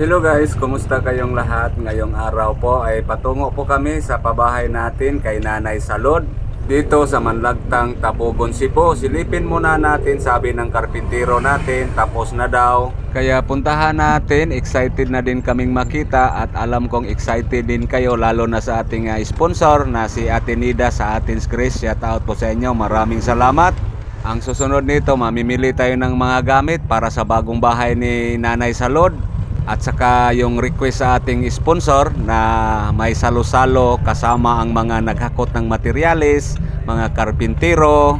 Hello guys, kumusta kayong lahat? Ngayong araw po ay patungo po kami sa pabahay natin kay Nanay Salod dito sa Manlagtang Tapugon Sipo. Silipin muna natin sabi ng karpintero natin tapos na daw. Kaya puntahan natin, excited na din kaming makita at alam kong excited din kayo lalo na sa ating ah, sponsor na si Ate Nida sa ating Chris. Shout out po sa inyo, maraming salamat. Ang susunod nito, mamimili tayo ng mga gamit para sa bagong bahay ni Nanay Salod. At saka yung request sa ating sponsor na may salo-salo kasama ang mga naghakot ng materyales, mga karpintero.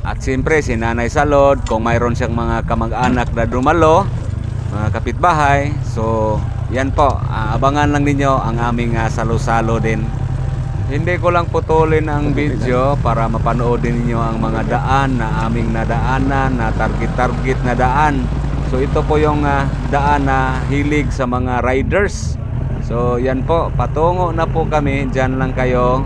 At siyempre si Nanay Salod, kung mayroon siyang mga kamag-anak na dumalo, mga kapitbahay. So, yan po, ah, abangan lang ninyo ang aming ah, salo-salo din. Hindi ko lang putulin ang video para mapanood ninyo ang mga daan na aming nadaanan, na target-target na daan. So ito po yung ah, daan na hilig sa mga riders. So yan po, patungo na po kami, dyan lang kayo.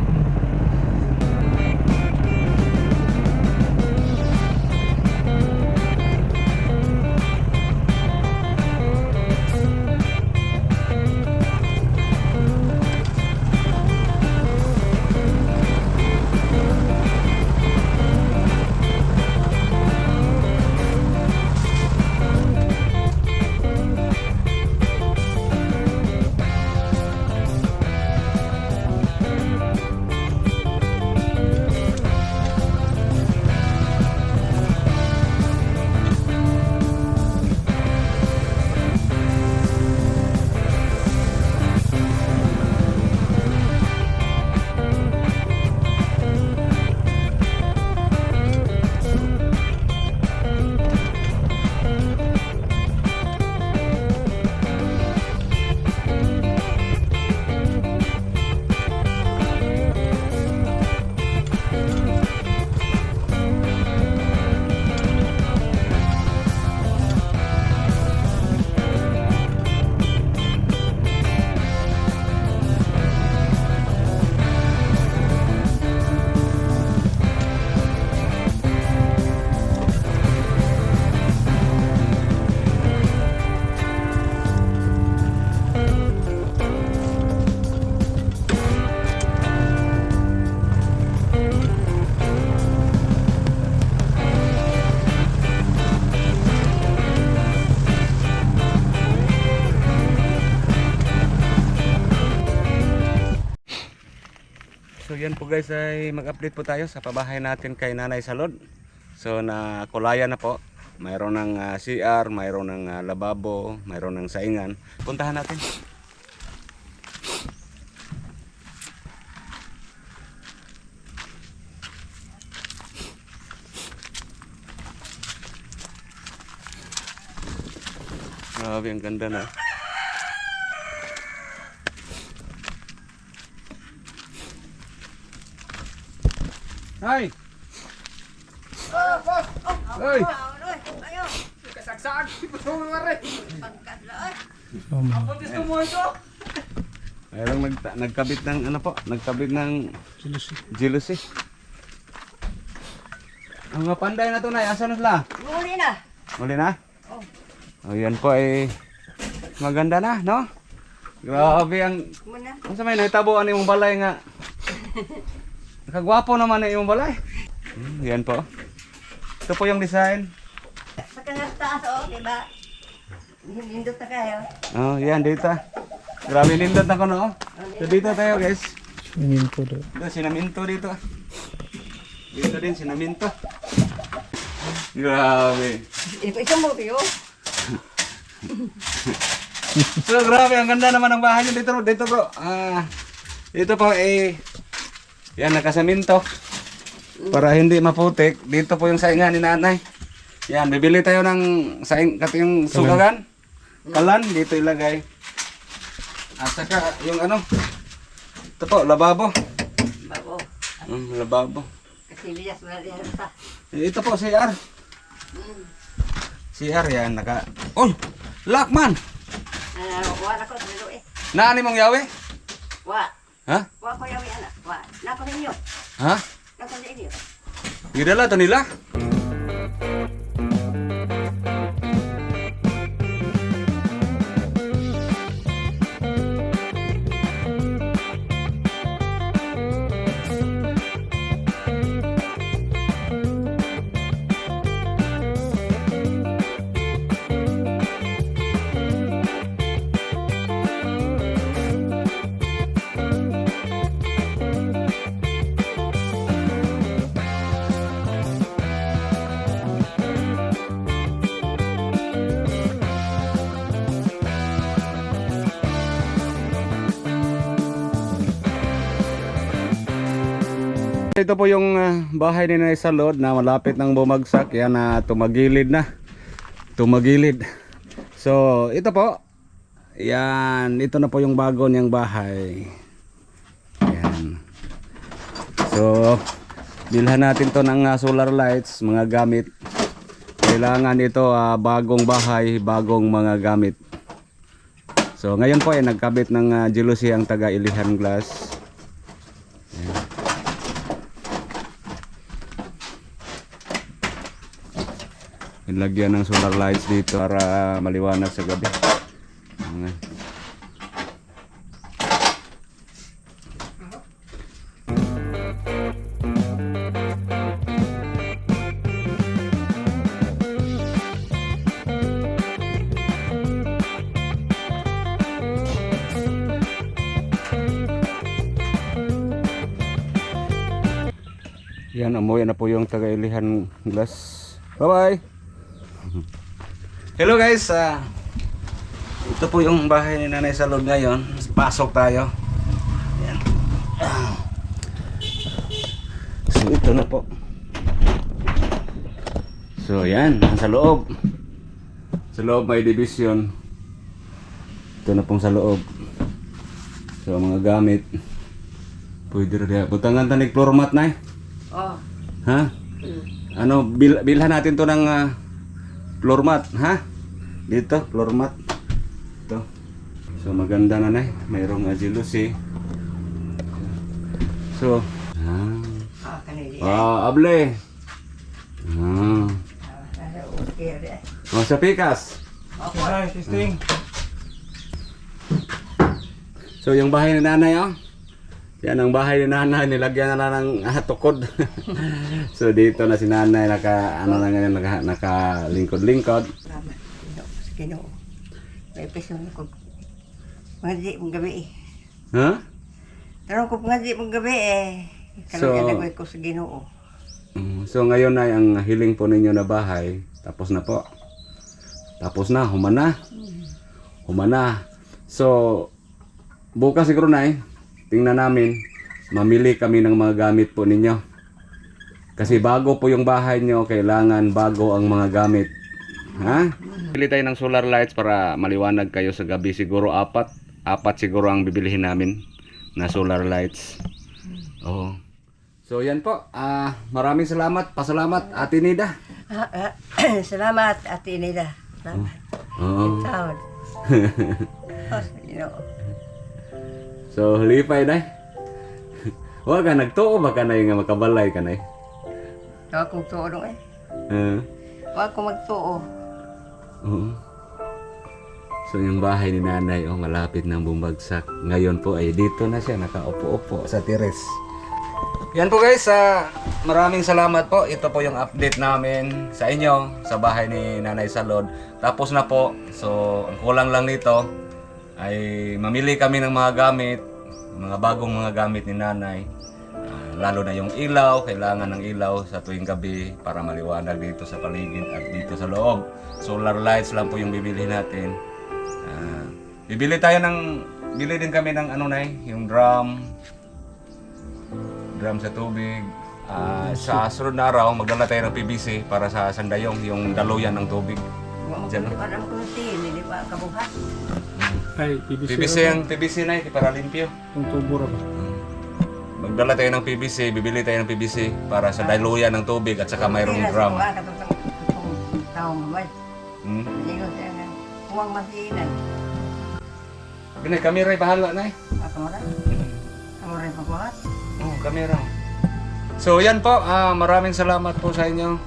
So yan po guys ay mag-update po tayo sa pabahay natin kay Nanay Salod. So na kulaya na po. Mayroon ng ah, CR, mayroon ng ah, lababo, mayroon ng saingan. Puntahan natin. Grabe, ang ganda na. Hay! Hoy! Kasagsaag, ito mo nga rin. Tama. Puntis ko mo ito. Mayroong nag nagkabit ng ano po, nagkabit ng jealousy. Ang mga panday na to na, asa na sila? Muli na. Muli na? Oh. yan po ay maganda na, no? Grabe ang Muna. Kung sa may nahitabo ano yung balay nga. Nakagwapo naman na yung balay. Hmm, yan po. Ito po yung design. Sa kanang taas, oh, diba? Hindot na kayo. Oh, yan dito. Grabe nindot na ko no. So dito tayo guys. Swimming pool. Ito, sinaminto dito. Dito din, sinaminto. Grabe. Ito, mo kayo. So, grabe. Ang ganda naman ng bahay nyo dito, bro. Dito, bro. Ah, dito po, eh, yan, nakasaminto. Para hindi maputik. Dito po yung saingan ni nanay. Yan, bibili tayo ng saing, kat yung sugagan. Kalan, dito ilagay. At saka, yung ano, ito po, lababo. Babo. Mm, lababo. Mo na rin pa. Eh, Ito po, CR. CR yan, naka... Uy! Lockman! Ah, wala ko, pero eh. Naani mong yawi? Wa. Ha? Wa ko yawi anak. Wa. Nako ninyo. Ha? Nako ninyo. Gidala to nila? Ito po yung ah, bahay ni Nay Salod na malapit nang bumagsak. Yan na tumagilid na. Tumagilid. So, ito po. Yan, ito na po yung bago niyang bahay. Yan. So, bilhan natin to ng ah, solar lights, mga gamit. Kailangan ito ah, bagong bahay, bagong mga gamit. So, ngayon po ay nagkabit ng uh, jealousy ang taga Ilihan Glass. Nilagyan ng solar lights dito para maliwanag sa gabi. Ayan. Yan, amoy na po yung taga Ilihan Glass. Bye-bye! Hello guys, ah, ito po yung bahay ni Nanay Salud ngayon. Pasok tayo. Yan. Ah. So ito na po. So yan, sa loob. Sa loob may division. Ito na pong sa loob. So mga gamit. Pwede rin. Butangan tanig floor mat na Oh. Ha? Ano, bil bilhan natin to ng ah, floor mat, ha? Dito, floor mat. Ito. So maganda na na, mayroong agilusi. So, ah, Ah, kanili. ah able. Ah, Ah, oh, sa pikas. Okay, testing. So yung bahay ni nanay, oh. Yan ang bahay ni nanay, nilagyan na lang ng ah, tukod. so dito na si nanay, naka, ano na ngayon, naka, nakalingkod-lingkod. Salamat. Ginoo. May peso na ko. Ngaji mong gabi eh. Ha? Tarong ko ngaji mong gabi eh. So- Kalagyan ko sa Ginoo. Mm, So ngayon ay ang hiling po ninyo na bahay, tapos na po. Tapos na, humana. Humana. So, bukas siguro na tingnan namin, mamili kami ng mga gamit po ninyo. Kasi bago po yung bahay nyo, kailangan bago ang mga gamit. Ha? Bili tayo ng solar lights para maliwanag kayo sa gabi. Siguro apat. Apat siguro ang bibilihin namin na solar lights. Oo. So yan po. Ah, maraming salamat. Pasalamat Ate Nida. Ah, ah, Salamat, Ate Nida. Salamat. Oo. Taon. Oh. So halipay na. Wa ka nagtuo ba ka na yung makabalay ka na eh. Huwag kong tuo dong eh. Ah, Huwag kong magtuo. Oo. So yung bahay ni nanay oh malapit nang bumagsak. Ngayon po ay dito na siya nakaupo-upo sa tires. Yan po guys, ah, maraming salamat po. Ito po yung update namin sa inyo sa bahay ni Nanay Salod. Tapos na po. So, ang kulang lang nito ay mamili kami ng mga gamit, mga bagong mga gamit ni Nanay. Lalo na yung ilaw, kailangan ng ilaw sa tuwing gabi para maliwanag dito sa paligid at dito sa loob. Solar lights lang po yung bibili natin. Ah, bibili tayo ng bili din kami ng ano na yung drum, drum sa tubig. Ah, sa sunod na araw, magdala tayo ng PVC para sa sandayong, yung daluyan ng tubig. Diyan, no? alam ko hindi pa kabuhat. Ay, PVC. PVC ang PVC na eh, para limpyo. Yung tubo rin. Magdala tayo ng PVC, bibili tayo ng PVC para sa daluyan ng tubig at saka mayroong drum. Hmm? Ko. Huwag masinan. Binay, kamera bahala na eh. Rin. Ako rin pagbuhat. Oh, kamera. So yan po, ah, maraming salamat po sa inyo.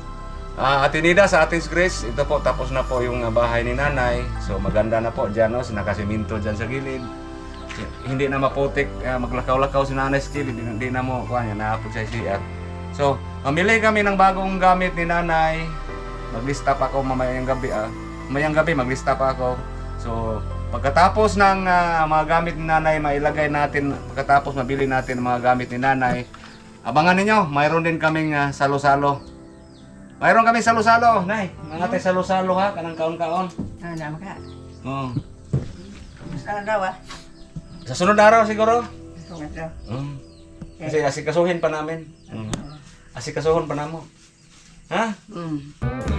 Ah, Ate Nida sa Atis Grace, ito po tapos na po yung ah, bahay ni Nanay. So maganda na po diyan, no? nakasiminto diyan sa gilid. Hindi na maputik, ah, maglakaw-lakaw si Nanay sa gilid, hindi na mo kuha niya, naapod sa CR. So, mamili kami ng bagong gamit ni Nanay. Maglista pa ako mamayang gabi ah. Mamayang gabi maglista pa ako. So, pagkatapos ng ah, mga gamit ni Nanay, mailagay natin, pagkatapos mabili natin ang mga gamit ni Nanay, abangan ninyo, mayroon din kaming ah, salo-salo. Mayroon kami salo-salo, Nay. Mga tayo salo-salo ha, kanang kaon-kaon. Ano naman ka? Oh. Gusto na daw ah. Sa sunod na araw siguro. Daw. Mm. Kasi asikasuhin pa namin. Mm. Asikasuhin pa namo. Ha? Mm.